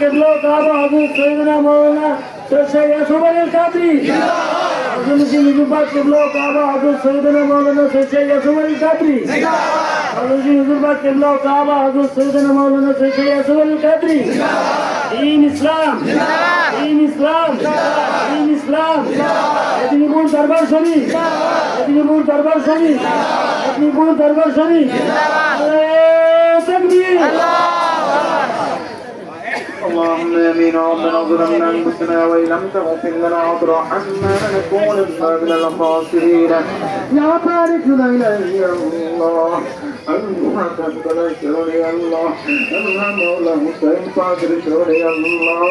কেবলা কাবা হযরত সৈয়দনা মাওলানা সৈয়দ ইয়াসুফ আলী কাদরি হযরত হুজুর কেবলা কাবা হযরত সৈয়দনা মাওলানা সৈয়দ ইয়াসুফ আলী কাদরি হযরত হুজুর কেবলা কাবা হযরত সৈয়দনা মাওলানা সৈয়দ ইয়াসুফ আলী কাদরি দিন ইসলাম দিন ইসলাম দিন ইসলাম। মেদিনীপুর দরবার শরীফ মেদিনীপুর দরবার শরীফ মেদিনীপুর দরবার শরীফ। আল্লাহু, তাকবীর। اللهم امين ربنا ظلمنا انفسنا وان لم تغفر لنا وترحمنا لنكونن من الخاسرين يا بارك لا اله الا الله الله تقبل شرور الله الله مولا حسين قادر شرور الله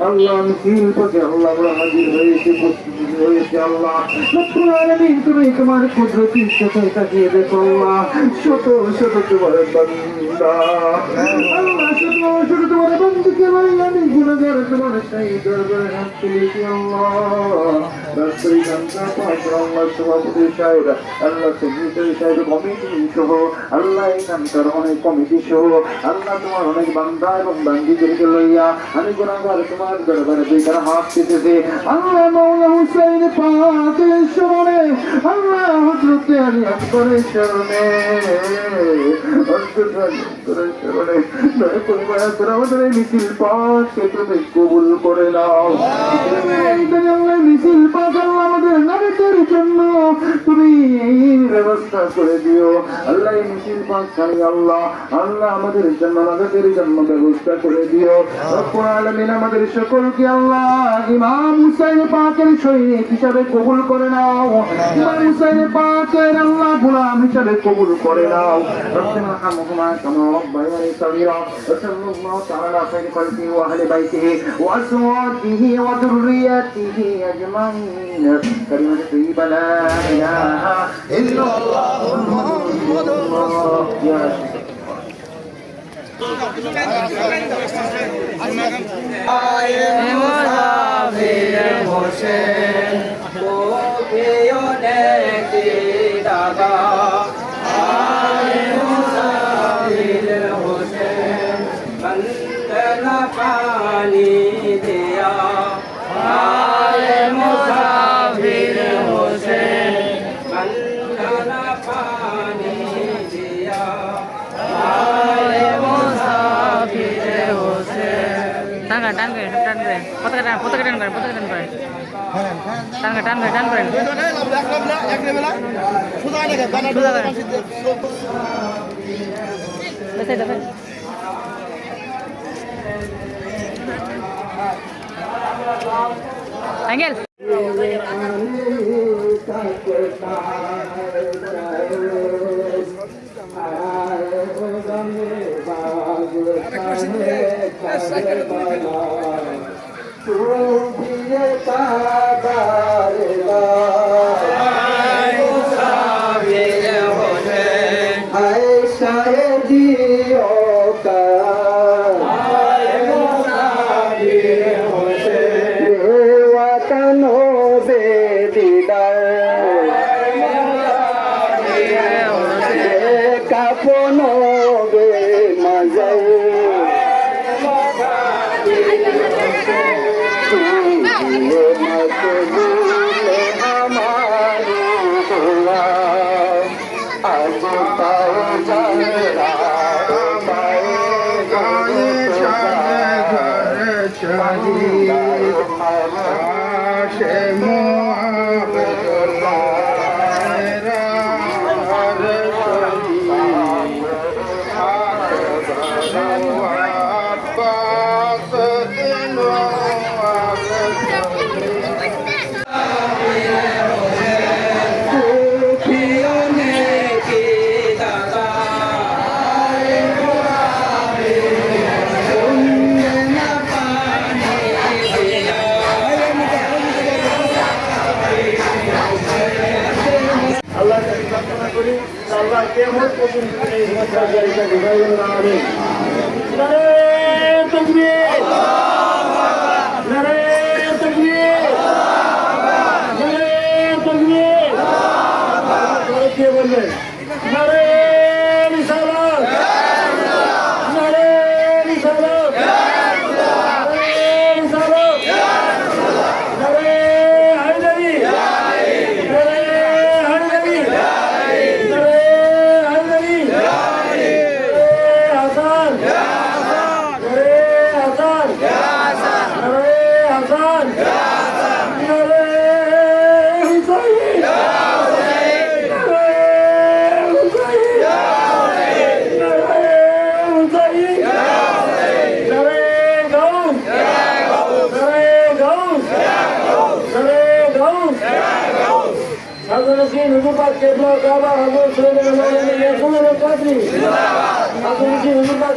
আল্লাহ মিছিল পথে আল্লাহ আমরা হাজির হয়েছে উপস্থিত হয়েছে আল্লাহ রব্বুল আলামিন তুমি তোমার কুদরতির সাথে তাকিয়ে দেখো আল্লাহ শত শত তোমার বান্দা আল্লাহ শত শত তোমার বান্দাকে বলি আমি গুনাহগার তোমার সেই দরবারে হাত তুলেছি আল্লাহ রাষ্ট্রীয় জনতা পার্টি আল্লাহ সভাপতি সাহেব, আল্লাহ অনেক কমিটি সহ, আল্লাহ তোমার অনেক বান্দা এবং বান্দিদেরকে লইয়া আমি গুণাগার তোমার দরবারে দুইটার হাত পেতেছে আল্লাহ মৌলা হুসাইন পাকের স্মরণে, আল্লাহ কবুল করে নাও। তুমি এই ব্যবস্থা করে দিও। আল্লাহ মিছিল ছাড়ি আল্লাহ। আল্লাহ আমাদের জন্য আমাদের জন্য ব্যবস্থা করে দিও। আলামিন আমাদের সকলকে আল্লাহ ইমাম হুসাইন পাকের সৈনিক হিসাবে কবুল করে নাও। ইমাম হুসাইন পাকের আল্লাহ গোলাম হিসাবে কবুল করে নাও। আসওয়াজিহি ওয়া যুররিয়াতিহি আজমাইন কালিমাত তাইয়্যিবা লা ইলাহা ইল্লাল্লাহ মুহাম্মাদুর রাসূলুল্লাহ ইয়া পানি দেয়া পতাকা টান পতাকা টান করেন পতাকা টান করেন। টান করেন টান আঙ্গেল আল্লাহ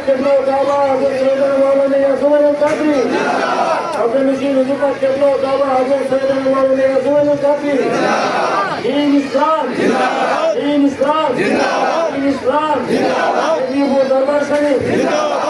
হুজুর পাক কেবলা কাবা আবু সৈয়দনা মৌলানা ইয়াসুমান আল কাদরি আব্দুল হুজুর পাক কেবলা কাবা আবু সৈয়দনা মৌলানা ইয়াসুমান আল কাদরি দিন ইসলাম দিন ইসলাম দিন ইসলাম জিন্দাবাদ দরবার শরীফ জিন্দাবাদ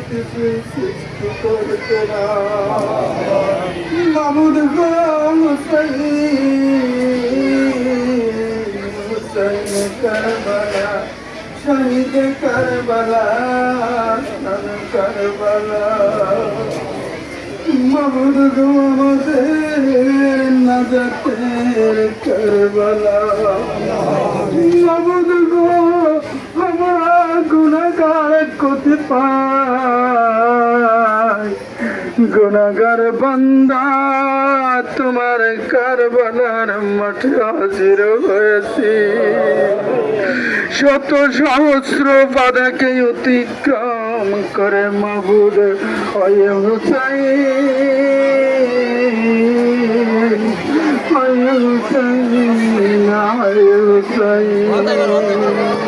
তাদেরকে সৃষ্টি করতে না মামুদ কারবালা শহীদ কারবালা কারবালা করতে পাই। গুণাগার বান্দা, তোমার কারবালার মাঠে হাজির হয়েছি। শত সহস্র বাধাকে অতিক্রম করে মাহুদ হয় হুসাইন। হয় হুসাইন হয় হুসাইন।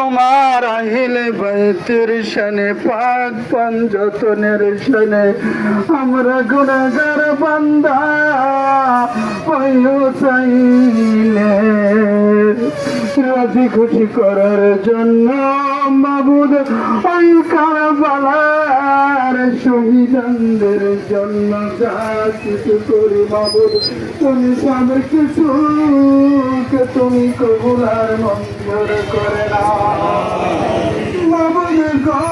তোমার আহিলে বাইতের শানে পাক পঞ্জতনের শানে। আমরা গুণাগার বান্দা ওই হুসাইনে রাজি খুশি করার জন্য মাবুদ ওই কারবালার শহীদানদের জন্য যা কিছু করি মাবুদ। তুমি সব কিছুকে তুমি কবুলার মঞ্জুর করে না। মাবুদ গো,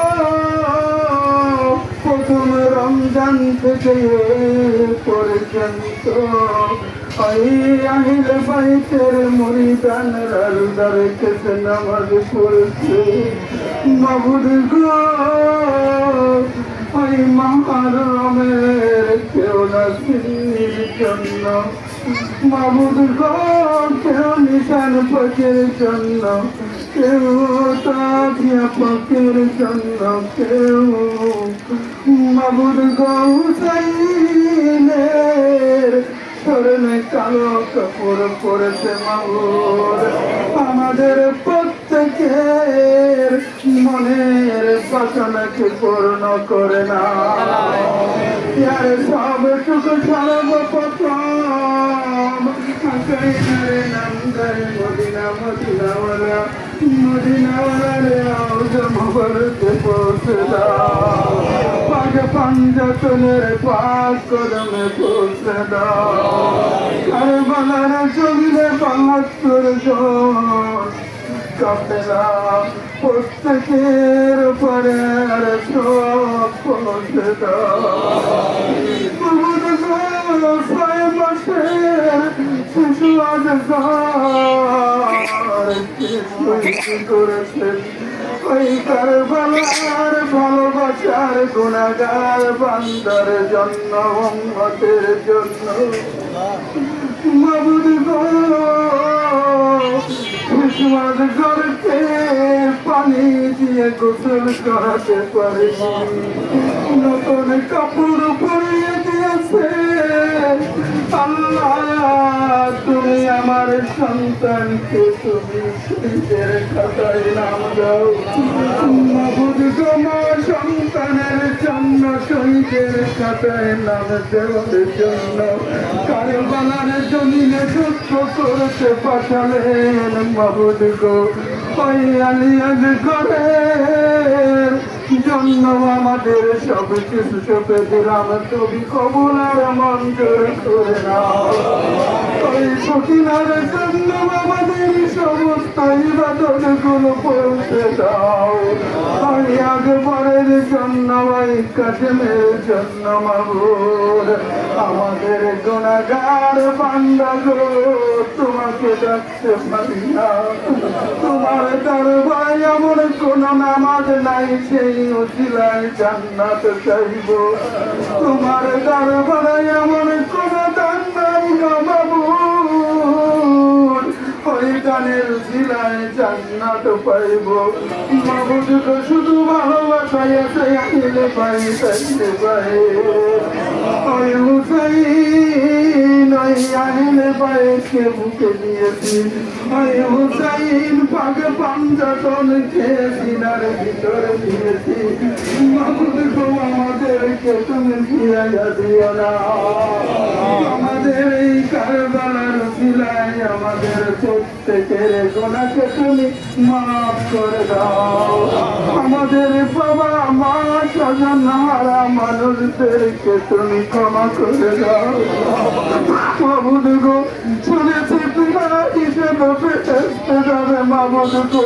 প্রথম রমজান থেকে পর্যন্ত আহিল বাইতের মরিদান রালদার কেসে নামাজ পড়ছে। মাবুদ গো, ওই মহারমের কেউ নাসির জন্য। মাবুদ গো, কেউ নিশান পথের জন্য। কেউ তাকিয়া পথের জন্য। কেউ মাবুদ গো হুসাইনের স্মরণে কালো কাপড় পরেছে মাবুদ আমাদের প্রত্যেকের মনের বাসনাকে পূর্ণ করে না। ইয়ার সবটুকু সর্বপ্রথম। আকাইনারে নাম দেয় মদিনা মদিনাওয়ালা মদিনাওয়ালা রে আউজ মোহরতে পৌঁছে দাও। পাগ পাঞ্জতনের কদমে পৌঁছে দাও। কারবালার চললে বাহাত্তর জন প্রত্যেকের উপরে আর সব পৌঁছে দাও। শিশু আজ করেছেন। ওই কারবালার ভালোবাসার গুণাগার বান্দার জন্য উম্মতের জন্য। মাবুদ পানি দিয়ে গোসল করাতে পারি নতুন কাপড় পরিয়ে আল্লাহ তুমি আমার সন্তানকে তুমি শহীদের খাতায় নাম দাও। মাবুদ তোমার সন্তানের জন্য শহীদের খাতায় নাম দেওয়ার জন্য কারবালার জমিনে যুদ্ধ করতে পাঠালেন মাবুদ গো। ওই করে জন্য আমাদের সব কিছু চোখে দিলাম তুমি কবুলার মঞ্জুর করে নাও। ওই সকিনার জন্য আমাদের সমস্ত ইবাদতগুলো পৌঁছে দাও। ওই আগবরের জন্য ওই কাশেমের জন্য মাবুর আমাদের গুণাগার বান্দা গো তোমাকে ডাকতে পারি না। তোমার দরবারে এমন কোন নামাজ নাই, সেই উচিলায় জান্নাত চাইব। তোমার গানের উচিলায় জান্নাত পাইব। গো, শুধু ভালোবাসায় পাই পাই। ওই হুসাইন, ওই বুকে দিয়েছি। ওই হুসাইন ভিতরে দিয়েছি। তুমি ফিরাইয়া দিও না। আমাদের আমাদের প্রত্যেকের গোনাকে তুমি মাফ করে দাও। আমাদের বাবা, মা স্বজন হারা মানুষদেরকে তুমি ক্ষমা করে দাও। মাবুদ গো, শুনেছি তোমার হিসেবে যাবে মাবুদ গো।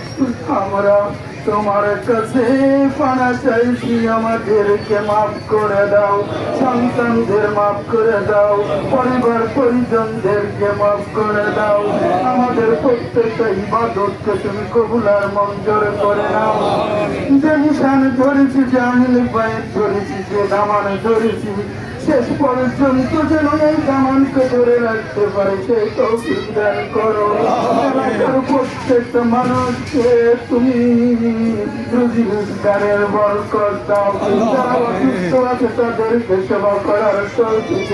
আমরা তোমার কাছে পানা চাইছি, আমাদেরকে মাফ করে দাও, সন্তানদের মাফ করে দাও, পরিবার পরিজনদেরকে মাফ করে দাও। আমাদের প্রত্যেকটা ইবাদতকে তুমি কবুলার মঞ্জুর করে নাও। যে নিশান ধরেছি জাহিল বাইর ধরেছি, যে দামান ধরেছি শেষ পর্যন্ত যেন এই দামানকে ধরে রাখতে পারে সেই তৌফিক করো। প্রত্যেকটা মানুষকে তুমি রুজি রোজগারের বরকত দাও। অসুস্থ আছে তাদেরকে সেবা করার তৌফিক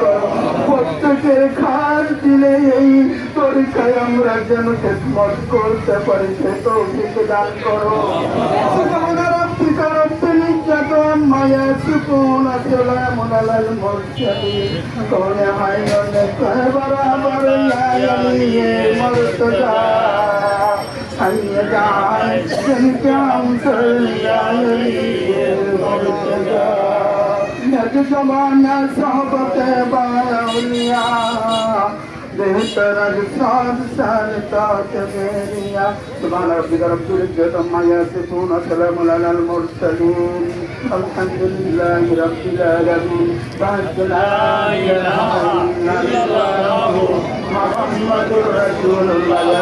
করো। প্রত্যেকের খাস দিলে এই পরীক্ষায় আমরা যেন খেদমত করতে পারি, সে তৌফিক দান করো। ইজ্জাতি আম্মা ইয়াসিফুন সালামুন আলাল মুরসালিন কোন হায়ন কাহবার আমার লায়ালিয়ে মর্তজা সাইয়্যিদা জনকাম সাইয়্যিদিয়ে মর্তজা بهتر الرسال سالتات غيريا سبحان ربك رب العزة عما يصفون وسلام على المرسلين الحمد لله رب العالمين بعد لا إله إلا الله محمد رسول الله